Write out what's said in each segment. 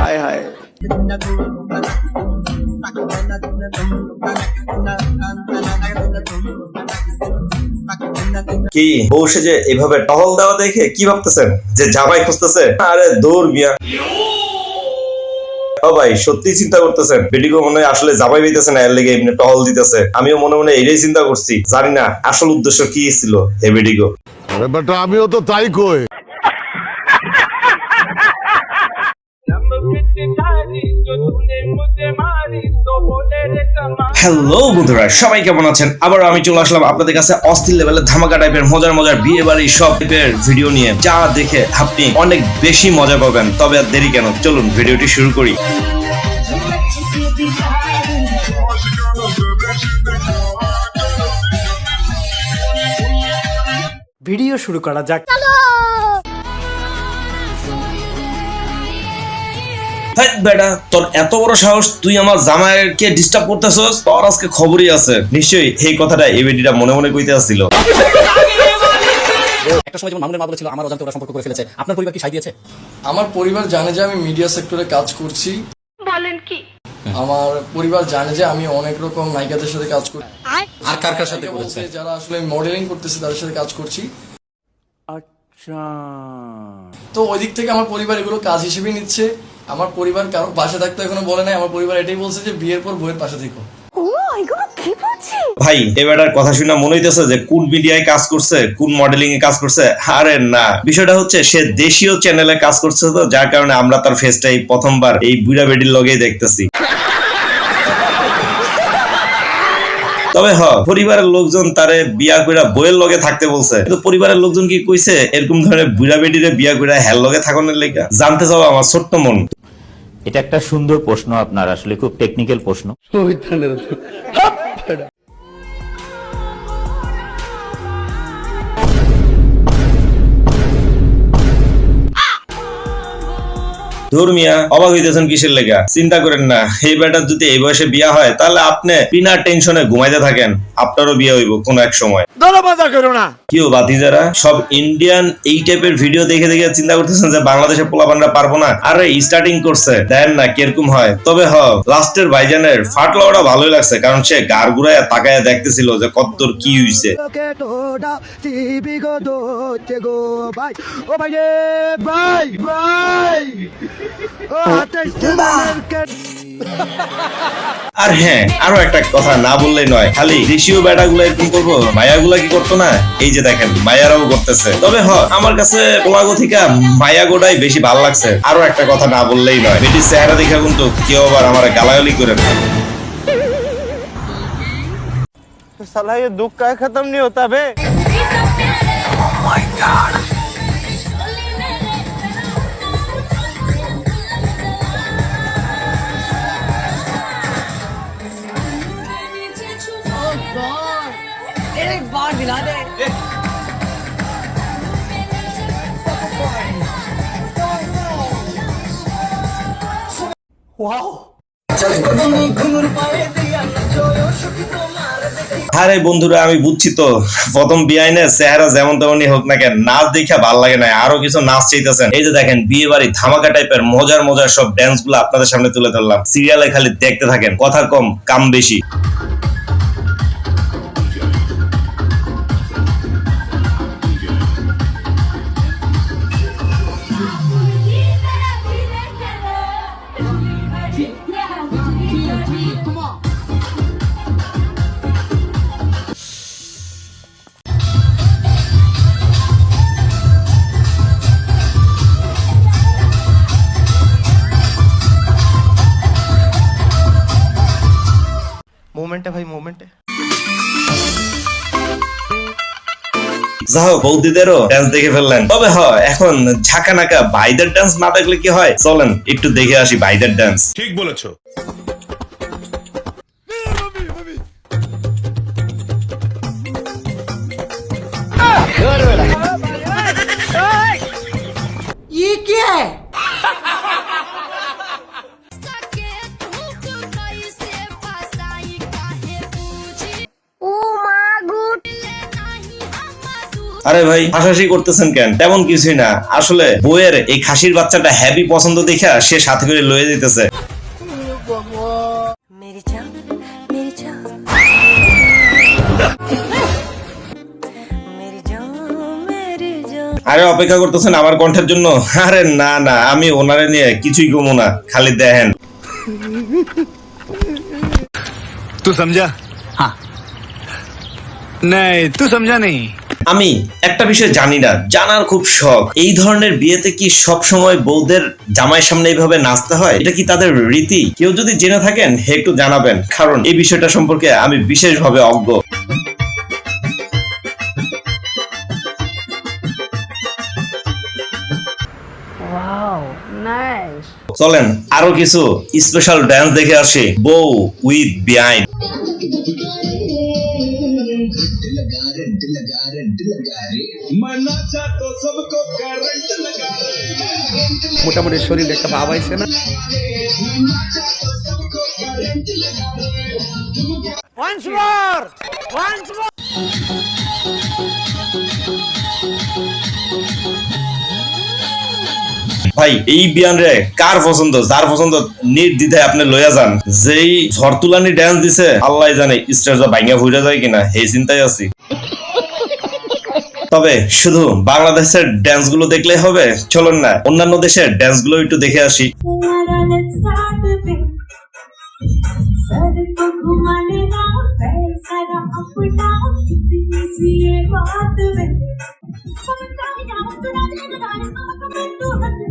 হায় হায়। কি? বউ যে এভাবে টহল দেওয়া দেখে কি ভাবতেছেন? যে জামাই খুঁজতেছে? আরে দৌড় মিয়া ও ভাই সত্যি চিন্তা করতেছেন? বেডিগো মনে হয় আসলে জামাই পাইতেছে না এর লেগে এমনি টহল দিতেছে। আমিও মনে মনে এটাই চিন্তা করছি। জানি না আসল উদ্দেশ্য কি ছিল হে বেডিগো আমিও তো তাই কই। হ্যালো বন্ধুরা সবাই কেমন আছেন? আবার আমি চলে আসলাম আপনাদের কাছে অস্থির লেভেলের ধামাকা টাইপের মজার মজার বিয়ে বাড়ি সব টাইপের ভিডিও নিয়ে। যা দেখে আপনি অনেক বেশি মজা পাবেন তবে আর দেরি কেন? চলুন ভিডিওটি শুরু করি। ভিডিও শুরু করা যাক। হেই বেটা তোর এত বড় সাহস তুই আমার জামাইকে ডিস্টার্ব করতেছস? তোর আজকে খবরই আছে। নিশ্চয়ই এই কথাটা এই বেটিটা মনে মনে কইতে আসছিল। একটা সময় যেমন মামুনের মা বলেছিল আমার অজান্তে ওরা সম্পর্ক করে ফেলেছে। আপনার পরিবার কি সাই দিয়েছে? আমার পরিবার জানে যে আমি মিডিয়া সেক্টরে কাজ করছি। বলেন কি? আমার পরিবার জানে যে আমি অনেক রকম নায়িকাদের সাথে কাজ করি আর কার কার সাথে করেছে? যারা আসলে মডেলিং করতেছে তাদের সাথে কাজ করছি। আচ্ছা। তো ওই দিক থেকে আমার পরিবার এগুলো কাজ হিসেবে নিচ্ছে। আমার পরিবার কারও পাশে থাকতে এখনও বলে নাই আমার পরিবার এটাই বলছে যে বিয়ের পর বইয়ের পাশে থেকো। ভাই এই বেটার কথা শুনে মনে হইতেছে যে কোন মিডিয়ায় কাজ করছে কোন মডেলিং এ কাজ করছে? আরে না। বিষয়টা হচ্ছে সে দেশীয় চ্যানেলে কাজ করছে তো যার কারণে আমরা তার ফেসটাই প্রথমবার এই বুড়া বেডির লগেই দেখতেছি। তবে হ পরিবারের লোকজন তারে বিয়া কইরা বইয়ের লগে থাকতে বলছে। কিন্তু পরিবারের লোকজন কি কইছে এরকম ধরনের বুড়া বেডিরে বিয়া কইরা হেল লগে থাকানোর লেগা? জানতে চাও আমার ছোট্ট মন। এটা একটা সুন্দর প্রশ্ন আপনার আসলে খুব টেকনিক্যাল প্রশ্ন। ধর্মিয়া অবাক হইতেছেন কিসের লেগা? চিন্তা করেন না এই বেটার যদি এই বয়সে বিয়া হয় তাহলে আপনি বিনা টেনশনে ঘুমাইতে থাকেন আপনারও বিয়ে হইব কোন এক সময়। কিও বাতিজারা সব ইন্ডিয়ান এই টাইপের ভিডিও দেখে দেখে চিন্তা করতেছেন যে বাংলাদেশে পোলাপানরা পারব না? আরে স্টার্টিং করছে। দেন না কীরকম হয়? তবে হ লাস্টের ভাইজানের ফাটলাওটা ভালোই লাগছে কারণ সে গার ঘুরায় তাকায় দেখতেছিল যে কতদূর কি হইছে। আর হ্যাঁ আরও একটা কথা না বললেই নয়। খালি দেশীয় বেটা গুলো এরকম করব? মায়া গুলা কি করতো না? এই যে দেখেন মায়ারাও করতেছে। তবে হ আমার কাছে পোলাগো থেকে মায়া গোটাই বেশি ভালো লাগছে। আরও একটা কথা না বললেই নয়। বেটির চেহারা দেখা কিন্তু কেউ আবার আমার গালাগালি করে না। আরে বন্ধুরা আমি বুঝছি তো। প্রথম বিআইনের চেহারা যেমন তেমনই হোক না কেন নাচ দেখা ভালো লাগে না আরও কিছু নাচ চাইতেছেন। এই যে দেখেন বিয়ে বাড়ি ধামাকা টাইপের মজার মজার সব ড্যান্সগুলো আপনাদের সামনে তুলে ধরলাম। সিরিয়ালে খালি দেখতে থাকেন কথা কম কাম বেশি। যা হোক বৌদিদেরও ডান্স দেখে ফেললেন। তবে হ এখন ঝাঁকা নাকা ভাইদের ডান্স না দেখলে কি হয়? চলেন একটু দেখে আসি ভাইদের ডান্স ঠিক বলেছ। আরে ভাই হাসাহাসি করতেছেন কেন? তেমন কিছুই না। আসলে বইয়ের এই খাসির বাচ্চাটা হ্যাপি পছন্দ দেখা সে সাথে করে লয়ে যেতেছে আরে অপেক্ষা করতেছেন আমার কণ্ঠের জন্য? আরে না না আমি ওনারে নিয়ে কিছুই কমো না খালি দেখেন। তুই সমঝা হ্যাঁ নাই তুই সমঝা নেই আমি একটা বিষয় জানি না জানার খুব শখ। এই ধরনের বিয়েতে কি সব সময় বউদের জামাইয়ের সামনে এইভাবে নাচতে হয়? এটা কি তাদের রীতি? কেউ যদি জেনে থাকেন একটু জানাবেন। কারণ এই বিষয়টা সম্পর্কে আমি বিশেষভাবে অজ্ঞ। চলেন আরও কিছু স্পেশাল ড্যান্স দেখে আসি। বউ উইথ বিহাইন্ড মোটামুটি শরীরে একটা ভাব আইছে না ভাই, এই বিয়ান রে, কার পছন্দ? যার পছন্দ নির্দ্বিধায় আপনি লইয়া যান। যেই ঝড়তুলানি ড্যান্স দিছে, আল্লাহ জানে স্টার যা ভাঙ্গা ফুইরা যায় কিনা এই চিন্তায় আছি। তবে শুধু বাংলাদেশের ড্যান্সগুলো দেখলে হবে, চলুন না, অন্যান্য দেশের ড্যান্সগুলো একটু দেখে আসি।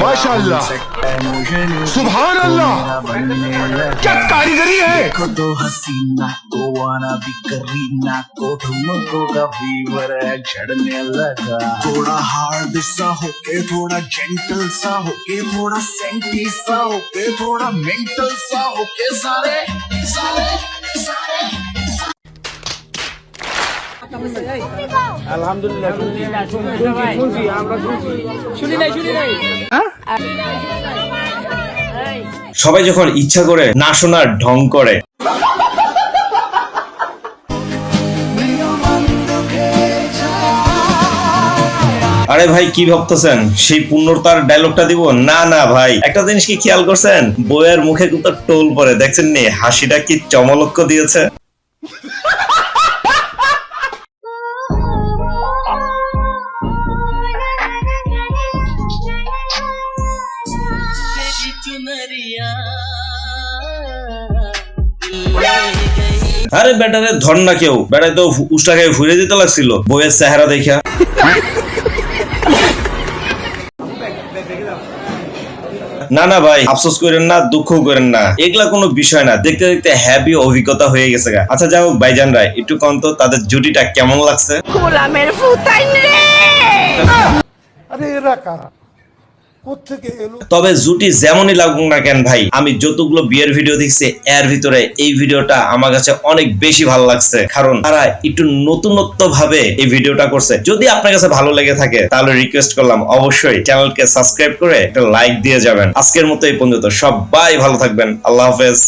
माशाल्लाह। सुभान अल्लाह क्या कारीगरी है? तो हसीना को आना भी करीना को। ठुमको का फीवर है चढ़ने लगा। थोड़ा हार्ड सा होके थोड़ा जेंटल सा होके थोड़ा सेंटी सा होके थोड़ा मेंटल सा होके सारे सारे सारे। সবাই যখন ইচ্ছা করে না শোনার ঢং করে। আরে ভাই, কি ভাবতেছেন? সেই পূর্ণতার ডায়লগটা দিব? না না, ভাই। একটা জিনিস কি খেয়াল করছেন? বইয়ের মুখে কিন্তু টোল পরে। দেখছেন নি? হাসিটা কি চমলক্ষ দিয়েছে? আরে ব্যাটারে ধর না কেউ। বেটায় তো উষ্টা খেয়ে ফুরে দিতে লাগছিল। বইয়ের চেহারা দেখা। না না ভাই আফসোস করেন না দুঃখ করেন না। এগুলা কোনো বিষয় না। দেখতে দেখতে হ্যাপি অভিজ্ঞতা হয়ে গেছে গা। আচ্ছা হোক ভাইজান রায় একটু কম তো তাদের জুটিটা কেমন লাগছে? গোলামের ফুতাইন রে! আরে এরা কারা? কোথেকে এলো তবে জুটি যেমনই লাগুক না কেন ভাই, আমি যতগুলো বিয়ের ভিডিও দেখছি, এর ভিতরে এই ভিডিওটা আমার কাছে অনেক বেশি ভালো লাগছে। কারণ তারা একটু নতুনত্ব ভাবে এই ভিডিওটা করছে। যদি আপনার কাছে ভালো লেগে থাকে, তাহলে রিকোয়েস্ট করলাম অবশ্যই চ্যানেলকে সাবস্ক্রাইব করে একটা লাইক দিয়ে যাবেন। আজকের মতো এই পর্যন্ত। সবাই ভালো থাকবেন। আল্লাহ হাফেজ।